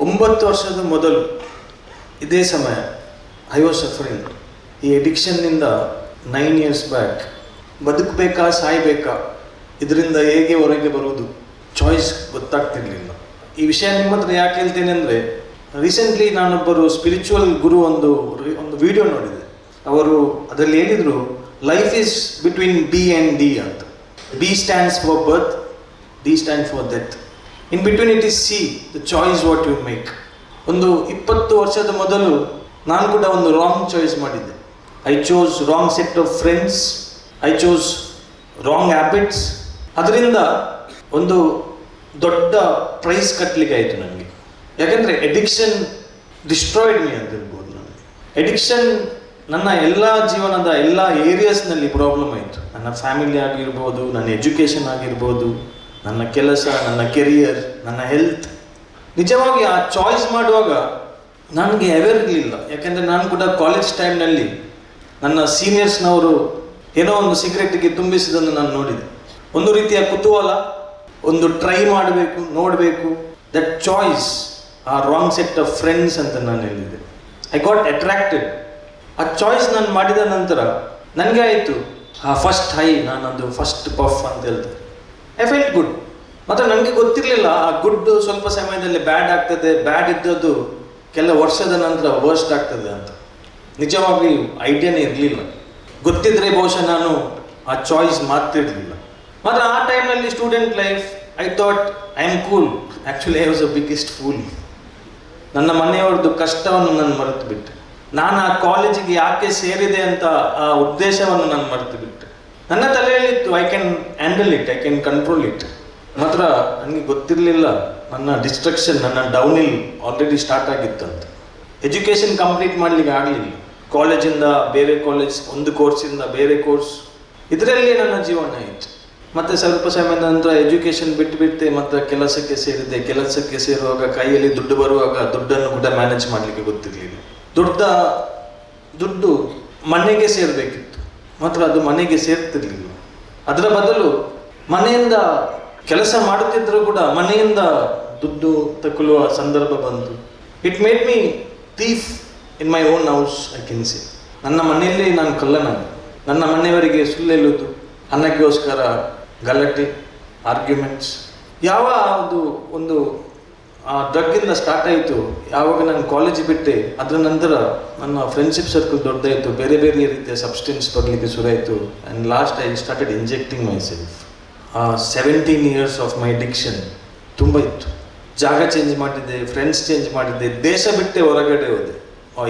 ಒಂಬತ್ತು ವರ್ಷದ ಮೊದಲು ಇದೇ ಸಮಯ ಐ ವಾಸ್ ಸಫರಿಂಗ್ ಈ ಎಡಿಕ್ಷನ್ನಿಂದ ನೈನ್ ಇಯರ್ಸ್ ಬ್ಯಾಕ್ ಬದುಕಬೇಕಾ, ಸಾಯ್ಬೇಕಾ, ಇದರಿಂದ ಹೇಗೆ ಹೊರಗೆ ಬರುವುದು? ಚಾಯ್ಸ್ ಗೊತ್ತಾಗ್ತಿರ್ಲಿಲ್ಲ. ಈ ವಿಷಯ ನಿಮ್ಮ ಹತ್ರ ಯಾಕೆ ಹೇಳ್ತೇನೆ ಅಂದರೆ ರೀಸೆಂಟ್ಲಿ ನಾನೊಬ್ಬರು ಸ್ಪಿರಿಚುವಲ್ ಗುರು ಒಂದು ಒಂದು ವಿಡಿಯೋ ನೋಡಿದೆ. ಅವರು ಅದರಲ್ಲಿ ಹೇಳಿದರು life is between B and D ಅಂತ. B stands for birth D stand for death in between it is C the choice what you make ಒಂದು ಇಪ್ಪತ್ತು ವರ್ಷದ ಮೊದಲು ನಾನು ಕೂಡ ಒಂದು ರಾಂಗ್ ಚಾಯ್ಸ್ ಮಾಡಿದ್ದೆ. I chose wrong set of friends I chose wrong habits ಅದರಿಂದ ಒಂದು ದೊಡ್ಡ ಪ್ರೈಸ್ ಕಟ್ಟಲಿಕ್ಕೆ ಆಯಿತು ನನಗೆ. ಯಾಕಂದರೆ ಎಡಿಕ್ಷನ್ ಡಿಸ್ಟ್ರಾಯ್ಡ್ ಮೀ ಅಂತ ಹೇಳ್ಬೋದು ನನಗೆ. ಎಡಿಕ್ಷನ್ ನನ್ನ ಎಲ್ಲ ಜೀವನದ ಎಲ್ಲ ಏರಿಯಾಸ್ನಲ್ಲಿ ಪ್ರಾಬ್ಲಮ್ ಆಯಿತು. ನನ್ನ ಫ್ಯಾಮಿಲಿ ಆಗಿರ್ಬೋದು, ನನ್ನ ಎಜುಕೇಷನ್ ಆಗಿರ್ಬೋದು. ನನ್ನ ಕೆಲಸ, ನನ್ನ ಕೆರಿಯರ್ ನನ್ನ ಹೆಲ್ತ್ ನಿಜವಾಗಿ ಆ ಚಾಯ್ಸ್ ಮಾಡುವಾಗ ನನಗೆ ಅವೇರ್ ಇರಲಿಲ್ಲ. ಯಾಕೆಂದರೆ ನಾನು ಕೂಡ ಕಾಲೇಜ್ ಟೈಮ್ನಲ್ಲಿ ನನ್ನ ಸೀನಿಯರ್ಸ್ನವರು ಏನೋ ಒಂದು ಸಿಗರೆಟ್ಗೆ ತುಂಬಿಸಿದ್ದನ್ನು ನಾನು ನೋಡಿದೆ. ಒಂದು ರೀತಿಯ ಕುತೂಹಲ, ಒಂದು ಟ್ರೈ ಮಾಡಬೇಕು, ನೋಡಬೇಕು. ದಟ್ ಚಾಯ್ಸ್ ಆ ರಾಂಗ್ ಸೆಟ್ ಆಫ್ ಫ್ರೆಂಡ್ಸ್ ಅಂತ ನಾನು ಹೇಳಿದೆ. ಐ ಗಾಟ್ ಅಟ್ರಾಕ್ಟೆಡ್ ಆ ಚಾಯ್ಸ್ ನಾನು ಮಾಡಿದ ನಂತರ ನನಗೆ ಆಯಿತು, ಆ ಫಸ್ಟ್ ಹೈ ನಾನೊಂದು ಫಸ್ಟ್ ಪಫ್ ಅಂತ ಹೇಳ್ತಾರೆ. ಐ ಫೆಲ್ಟ್ ಗುಡ್ ಮತ್ತು ನನಗೆ ಗೊತ್ತಿರಲಿಲ್ಲ, ಆ ಗುಡ್ ಸ್ವಲ್ಪ ಸಮಯದಲ್ಲಿ ಬ್ಯಾಡ್ ಆಗ್ತದೆ ಬ್ಯಾಡ್ ಇದ್ದದ್ದು ಕೆಲ ವರ್ಷದ ನಂತರ ವರ್ಸ್ಟ್ ಆಗ್ತದೆ ಅಂತ. ನಿಜವಾಗಿ ಐಡಿಯಾನೇ ಇರಲಿಲ್ಲ. ಗೊತ್ತಿದ್ರೆ ಬಹುಶಃ ನಾನು ಆ ಚಾಯ್ಸ್ ಮಾಡ್ತಿರ್ಲಿಲ್ಲ. ಮಾತ್ರ ಆ ಟೈಮ್ನಲ್ಲಿ student life I thought I am cool actually I was a biggest fool ನನ್ನ ಮನೆಯವ್ರದ್ದು ಕಷ್ಟವನ್ನು ನಾನು ಮರೆತು ಬಿಟ್ಟೆ. ನಾನು ಆ ಕಾಲೇಜಿಗೆ ಯಾಕೆ ಸೇರಿದೆ ಅಂತ ಆ ಉದ್ದೇಶವನ್ನು ನಾನು ಮರೆತು ಬಿಟ್ಟೆ. ನನ್ನ ತಲೆಯಲ್ಲಿತ್ತು I can handle it I can control it ಮಾತ್ರ ನನಗೆ ಗೊತ್ತಿರಲಿಲ್ಲ. ನನ್ನ ಡಿಸ್ಟ್ರಕ್ಷನ್ ನನ್ನ ಡೌನಿಲ್ ಆಲ್ರೆಡಿ ಸ್ಟಾರ್ಟ್ ಆಗಿತ್ತು ಅಂತ ಎಜುಕೇಷನ್ ಕಂಪ್ಲೀಟ್ ಮಾಡಲಿಕ್ಕೆ ಆಗಲಿಲ್ಲ. ಕಾಲೇಜಿಂದ ಬೇರೆ ಕಾಲೇಜ್ ಒಂದು ಕೋರ್ಸಿಂದ ಬೇರೆ ಕೋರ್ಸ್ ಇದರಲ್ಲಿ ನನ್ನ ಜೀವನ ಇತ್ತು. ಮತ್ತೆ ಸ್ವಲ್ಪ ಸಮಯದ ನಂತರ ಎಜುಕೇಷನ್ ಬಿಟ್ಟು ಬಿಟ್ಟೆ ಮತ್ತೆ ಕೆಲಸಕ್ಕೆ ಸೇರಿದೆ. ಕೆಲಸಕ್ಕೆ ಸೇರುವಾಗ ಕೈಯಲ್ಲಿ ದುಡ್ಡು ಬರುವಾಗ ದುಡ್ಡನ್ನು ಕೂಡ ಮ್ಯಾನೇಜ್ ಮಾಡಲಿಕ್ಕೆ ಗೊತ್ತಿರಲಿಲ್ಲ. ದುಡ್ಡ ದುಡ್ಡು ಮನೆಗೆ ಸೇರಬೇಕಿತ್ತು. ಮಾತ್ರ ಅದು ಮನೆಗೆ ಸೇರ್ತಿರ್ಲಿಲ್ಲ. ಅದರ ಬದಲು ಮನೆಯಿಂದ ಕೆಲಸ ಮಾಡುತ್ತಿದ್ದರೂ ಕೂಡ ಮನೆಯಿಂದ ದುಡ್ಡು ತಗೊಳ್ಳುವ ಸಂದರ್ಭ ಬಂತು. It made me thief in my own house I can see ನನ್ನ ಮನೆಯಲ್ಲಿ ನಾನು ಕಳ್ಳನಾಗ ನನ್ನ ಮನೆಯವರಿಗೆ ಸುಳ್ಳು ಹೇಳುವುದು, ಅನ್ನಕ್ಕೋಸ್ಕರ ಗಲಾಟೆ ಆರ್ಗ್ಯುಮೆಂಟ್ಸ್ ಯಾವ ಒಂದು ಒಂದು ಆ ಡ್ರಗ್ಗಿಂದ ಸ್ಟಾರ್ಟ್ ಆಯಿತು. ಯಾವಾಗ ನಾನು ಕಾಲೇಜ್ ಬಿಟ್ಟೆ, ಅದರ ನಂತರ ನನ್ನ ಫ್ರೆಂಡ್ಶಿಪ್ ಸರ್ಕಲ್ ದೊಡ್ಡದಾಯಿತು. ಬೇರೆ ಬೇರೆ ರೀತಿಯ ಸಬ್ಸ್ಟೆನ್ಸ್ ಬರಲಿಕ್ಕೆ ಆಯಿತು and last I started injecting myself ಆ seventeen years of my addiction ತುಂಬ ಇತ್ತು. ಜಾಗ ಚೇಂಜ್ ಮಾಡಿದ್ದೆ ಫ್ರೆಂಡ್ಸ್ ಚೇಂಜ್ ಮಾಡಿದ್ದೆ, ದೇಶ ಬಿಟ್ಟೆ ಹೊರಗಡೆ ಹೋದೆ.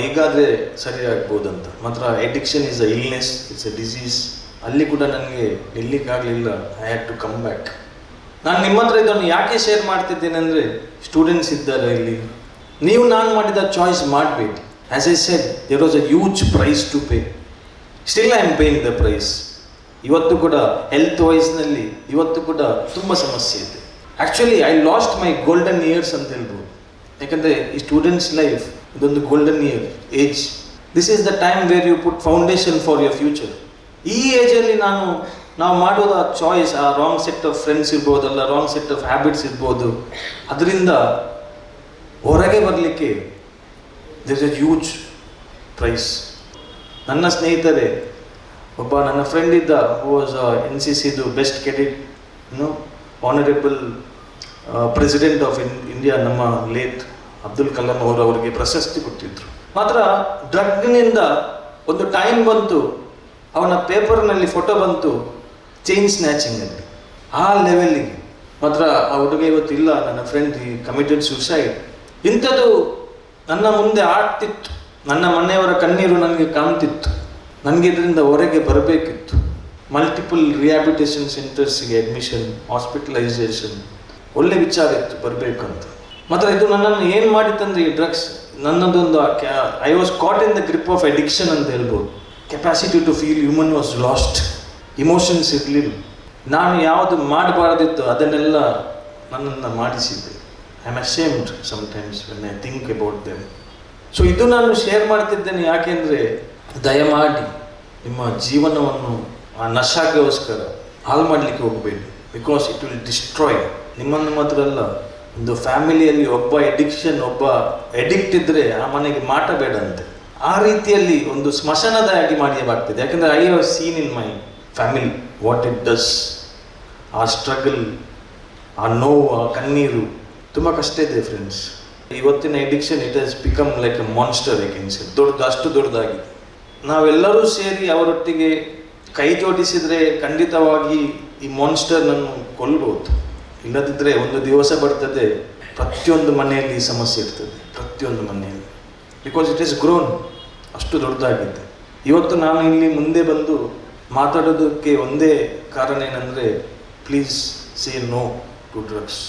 ಈಗಾದರೆ ಸರಿ ಆಗ್ಬೋದಂತ. ಮಾತ್ರ addiction is a illness it's a disease ಅಲ್ಲಿ ಕೂಡ ನನಗೆ ನಿಲ್ಲಿಕ್ಕಾಗಲಿಲ್ಲ. I had to come back ನಾನು ನಿಮ್ಮ ಹತ್ರ ಇದನ್ನು ಯಾಕೆ ಶೇರ್ ಮಾಡ್ತಿದ್ದೇನೆ ಅಂದರೆ ಸ್ಟೂಡೆಂಟ್ಸ್ ಇದ್ದಾರೆ ಇಲ್ಲಿ. ನೀವು ನಾನು ಮಾಡಿದ ಚಾಯ್ಸ್ ಮಾಡಬೇಕು. As I said there was a huge price to pay still I am paying the price ಇವತ್ತು ಕೂಡ ಹೆಲ್ತ್ ವೈಸ್ನಲ್ಲಿ ಇವತ್ತು ಕೂಡ ತುಂಬ ಸಮಸ್ಯೆ ಇದೆ. Actually I lost my golden years ಅಂತ ಹೇಳ್ಬೋದು. ಯಾಕಂದರೆ ಈ ಸ್ಟೂಡೆಂಟ್ಸ್ ಲೈಫ್ ಇದೊಂದು golden year age this is the time where you put foundation for your future ಈ ಏಜಲ್ಲಿ ನಾನು ನಾವು ಮಾಡುವ ಚಾಯ್ಸ್ ಆ ರಾಂಗ್ ಸೆಟ್ ಆಫ್ ಫ್ರೆಂಡ್ಸ್ ಇರ್ಬೋದು ಅಲ್ಲ ರಾಂಗ್ ಸೆಟ್ ಆಫ್ ಹ್ಯಾಬಿಟ್ಸ್ ಇರ್ಬೋದು. ಅದರಿಂದ ಹೊರಗೆ ಬರಲಿಕ್ಕೆ ದಿಸ್ ಎ ಹ್ಯೂಜ್ ಪ್ರೈಸ್ ನನ್ನ ಸ್ನೇಹಿತರೆ, ಒಬ್ಬ ನನ್ನ ಫ್ರೆಂಡ್ ಇದ್ದ ವಾಸ್ ಎನ್ ಸಿ ಸಿದು ಬೆಸ್ಟ್ ಕೆಡಿಟ್ ಇನ್ನು honourable president of in India ನಮ್ಮ ಲೇಟ್ ಅಬ್ದುಲ್ ಕಲಾಂ ಅವರು ಅವರಿಗೆ ಪ್ರಶಸ್ತಿ ಕೊಟ್ಟಿದ್ರು. ಮಾತ್ರ ಡ್ರಗ್ನಿಂದ ಒಂದು ಟೈಮ್ ಬಂತು, ಅವನ ಪೇಪರ್ನಲ್ಲಿ ಫೋಟೋ ಬಂತು ಚೈನ್ ಸ್ನ್ಯಾಚಿಂಗಲ್ಲಿ ಆ ಲೆವೆಲ್ಲಿಗೆ ಮಾತ್ರ ಆ ಹುಡುಗ ಇವತ್ತು ಇಲ್ಲ, ನನ್ನ ಫ್ರೆಂಡ್ ಈ ಕಮಿಟೆಡ್ ಸುಸೈಡ್ ಇಂಥದ್ದು ನನ್ನ ಮುಂದೆ ಆಡ್ತಿತ್ತು ನನ್ನ ಮನೆಯವರ ಕಣ್ಣೀರು ನನಗೆ ಕಾಣ್ತಿತ್ತು. ನನಗೆ ಇದರಿಂದ ಹೊರಗೆ ಬರಬೇಕಿತ್ತು. ಮಲ್ಟಿಪಲ್ ರಿಹ್ಯಾಬಿಟೇಷನ್ ಸೆಂಟರ್ಸ್ಗೆ ಅಡ್ಮಿಷನ್ ಹಾಸ್ಪಿಟಲೈಸೇಷನ್ ಒಳ್ಳೆ ವಿಚಾರ ಇತ್ತು ಬರಬೇಕು ಅಂತ ಮಾತ್ರ ಇದು ನನ್ನನ್ನು ಏನು ಮಾಡಿತ್ತಂದ್ರೆ ಈ ಡ್ರಗ್ಸ್ ನನ್ನದೊಂದು I was caught in the grip of addiction ಅಂತ ಹೇಳ್ಬೋದು. Capacity to feel human was lost emotions ಇರಲಿಲ್ಲ. ನಾನು ಯಾವುದು ಮಾಡಬಾರ್ದಿತ್ತು ಅದನ್ನೆಲ್ಲ ನನ್ನನ್ನು ಮಾಡಿಸಿದ್ದೆ. I am ashamed sometimes when I think about them so ಇದು ನಾನು ಶೇರ್ ಮಾಡ್ತಿದ್ದೇನೆ ಯಾಕೆಂದರೆ ದಯಮಾಡಿ ನಿಮ್ಮ ಜೀವನವನ್ನು ಆ ನಶಾಗೋಸ್ಕರ ಹಾಳು ಮಾಡಲಿಕ್ಕೆ ಹೋಗಬೇಡಿ. ಬಿಕಾಸ್ ಇಟ್ ವಿಲ್ ಡಿಸ್ಟ್ರಾಯ್ ನಿಮ್ಮನ್ನು ಮಾತ್ರ ಅಲ್ಲ, ಒಂದು ಫ್ಯಾಮಿಲಿಯಲ್ಲಿ ಒಬ್ಬ ಎಡಿಕ್ಷನ್ ಒಬ್ಬ ಎಡಿಕ್ಟ್ ಇದ್ದರೆ ಆ ಮನೆಗೆ ಮಾಟ ಬೇಡಂತೆ ಆ ರೀತಿಯಲ್ಲಿ ಒಂದು ಸ್ಮಶಾನದಾಗಿ ಮಾಡಬೇಕಾಗ್ತದೆ ಯಾಕಂದರೆ I have seen in my family what it does ಆ ಸ್ಟ್ರಗಲ್ ಆ ನೋವು ಆ ಕಣ್ಣೀರು, ತುಂಬ ಕಷ್ಟ ಇದೆ ಫ್ರೆಂಡ್ಸ್ ಇವತ್ತಿನ addiction it has become like a monster ಏಕೆನ್ಸಿ ದೊಡ್ಡದು, ಅಷ್ಟು ದೊಡ್ಡದಾಗಿದೆ ನಾವೆಲ್ಲರೂ ಸೇರಿ ಅವರೊಟ್ಟಿಗೆ ಕೈ ಜೋಡಿಸಿದರೆ ಖಂಡಿತವಾಗಿ ಈ ಮಾನ್ಸ್ಟರ್ನನ್ನು ಕೊಲ್ಬೋದು. ಇಲ್ಲದಿದ್ದರೆ ಒಂದು ದಿವಸ ಬರ್ತದೆ, ಪ್ರತಿಯೊಂದು ಮನೆಯಲ್ಲಿ ಈ ಸಮಸ್ಯೆ ಇರ್ತದೆ, ಪ್ರತಿಯೊಂದು ಮನೆಯಲ್ಲಿ. ಬಿಕಾಸ್ ಇಟ್ ಈಸ್ ಗ್ರೋನ್ ಅಷ್ಟು ದೊಡ್ಡದಾಗಿದೆ. ಇವತ್ತು ನಾನು ಇಲ್ಲಿ ಮುಂದೆ ಬಂದು ಮಾತಾಡೋದಕ್ಕೆ ಒಂದೇ ಕಾರಣ ಏನಂದರೆ please say no to drugs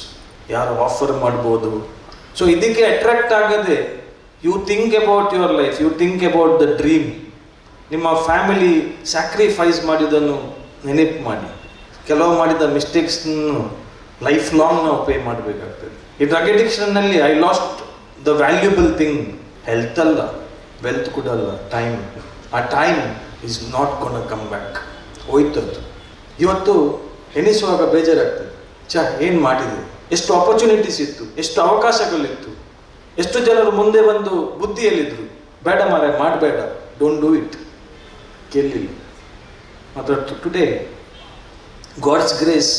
ಯಾರು ಆಫರ್ ಮಾಡ್ಬೋದು. ಸೊ ಇದಕ್ಕೆ ಅಟ್ರಾಕ್ಟ್ ಆಗದೆ you think about your life you think about the dream ನಿಮ್ಮ ಫ್ಯಾಮಿಲಿ ಸ್ಯಾಕ್ರಿಫೈಸ್ ಮಾಡಿದ್ದನ್ನು ನೆನಪು ಮಾಡಿ. ಕೆಲವು ಮಾಡಿದ ಮಿಸ್ಟೇಕ್ಸ್ನು ಲೈಫ್ ಲಾಂಗ್ ನಾವು ಪೇ ಮಾಡಬೇಕಾಗ್ತದೆ. ಈ drug ಅಡಿಕ್ಷನ್ನಲ್ಲಿ I lost the valuable thing health ಅಲ್ಲ ವೆಲ್ತ್ ಕೂಡ ಅಲ್ಲ ಟೈಮ್ ಆ time is not gone come back ಹೋಯ್ತದ್ದು ಇವತ್ತು ಎಣಿಸುವಾಗ ಬೇಜಾರಾಗ್ತದೆ. ಚ ಏನು ಮಾಡಿದೆ? ಎಷ್ಟು ಆಪರ್ಚುನಿಟೀಸ್ ಇತ್ತು, ಎಷ್ಟು ಅವಕಾಶಗಳಿತ್ತು. ಎಷ್ಟು ಜನರು ಮುಂದೆ ಬಂದು ಬುದ್ಧಿಯಲ್ಲಿದ್ದರು ಬೇಡ ಮಾರೆ ಮಾಡಬೇಡ. ಡೋಂಟ್ ಡೂ ಇಟ್ ಕೇಳಲಿಲ್ಲ ಮಾತ್ರ ಟುಡೇ ಗಾಡ್ಸ್ ಗ್ರೇಸ್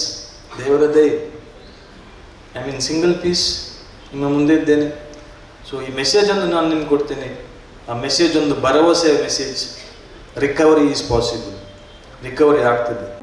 ದೇವರದೇ ಐ ಮೀನ್ ಸಿಂಗಲ್ ಪೀಸ್ ನಿಮ್ಮ ಮುಂದೆ ಇದ್ದೇನೆ. ಸೊ ಈ ಮೆಸೇಜನ್ನು ನಾನು ನಿಮ್ಗೆ ಕೊಡ್ತೇನೆ. ಆ ಮೆಸೇಜ್ ಒಂದು ಭರವಸೆಯ message recovery is possible recovery ಆಗ್ತದೆ.